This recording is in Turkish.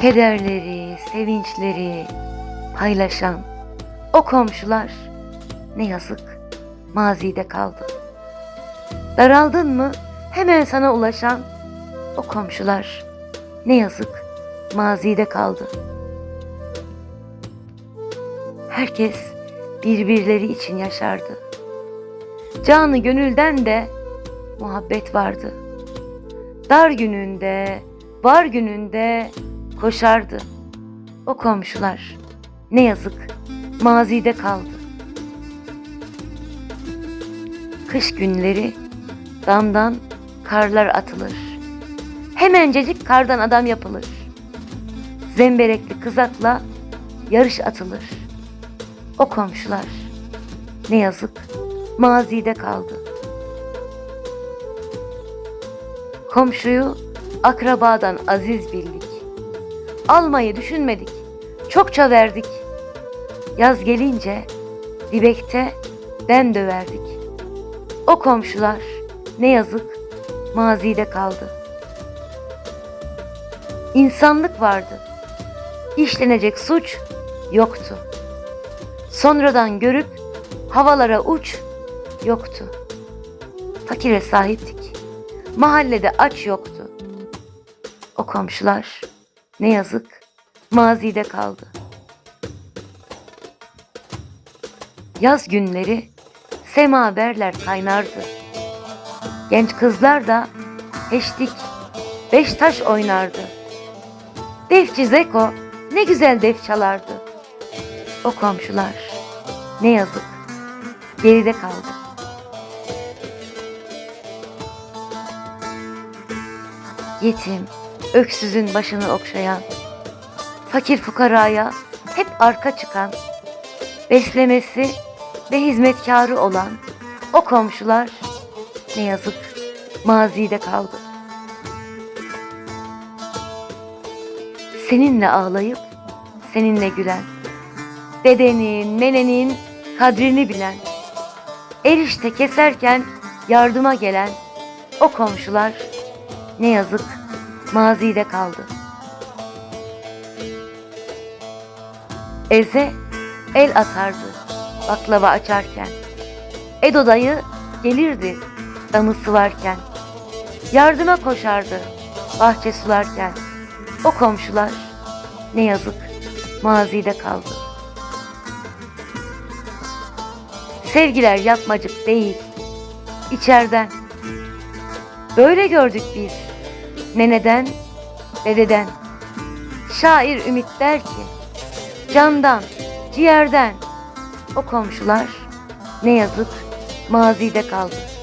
Kederleri, sevinçleri paylaşan o komşular ne yazık mazide kaldı. Daraldın mı hemen sana ulaşan o komşular ne yazık mazide kaldı. Herkes birbirleri için yaşardı. Canı gönülden de muhabbet vardı. Dar gününde, var gününde koşardı. O komşular ne yazık mazide kaldı. Kış günleri damdan karlar atılır. Hemencecik kardan adam yapılır. Zemberekli kızakla yarış atılır. O komşular ne yazık mazide kaldı. Komşuyu akrabadan aziz bildik. Almayı düşünmedik. Çokça verdik. Yaz gelince dibekte den döverdik. O komşular ne yazık mazide kaldı. İnsanlık vardı. İşlenecek suç yoktu. Sonradan görüp havalara uç yoktu. Fakire sahiptik. Mahallede aç yoktu. O komşular ne yazık mazide kaldı. Yaz günleri semaverler kaynardı. Genç kızlar da heştik, beş taş oynardı. Defçi Zeko ne güzel def çalardı. O komşular ne yazık geride kaldı. Yetim, öksüzün başını okşayan, fakir fukaraya hep arka çıkan, beslemesi ve hizmetkarı olan o komşular ne yazık mazide kaldı. Seninle ağlayıp seninle gülen, dedenin, nenenin kadrini bilen, erişte keserken yardıma gelen o komşular ne yazık mazide kaldı. Eze el atardı baklava açarken. Edo dayı gelirdi damısı varken. Yardıma koşardı bahçe sularken. O komşular ne yazık mazide kaldı. Sevgiler yapmacık değil, içerden. Böyle gördük biz, neneden, dededen. Şair Ümit der ki, candan, ciğerden. O komşular ne yazık mazide kaldı.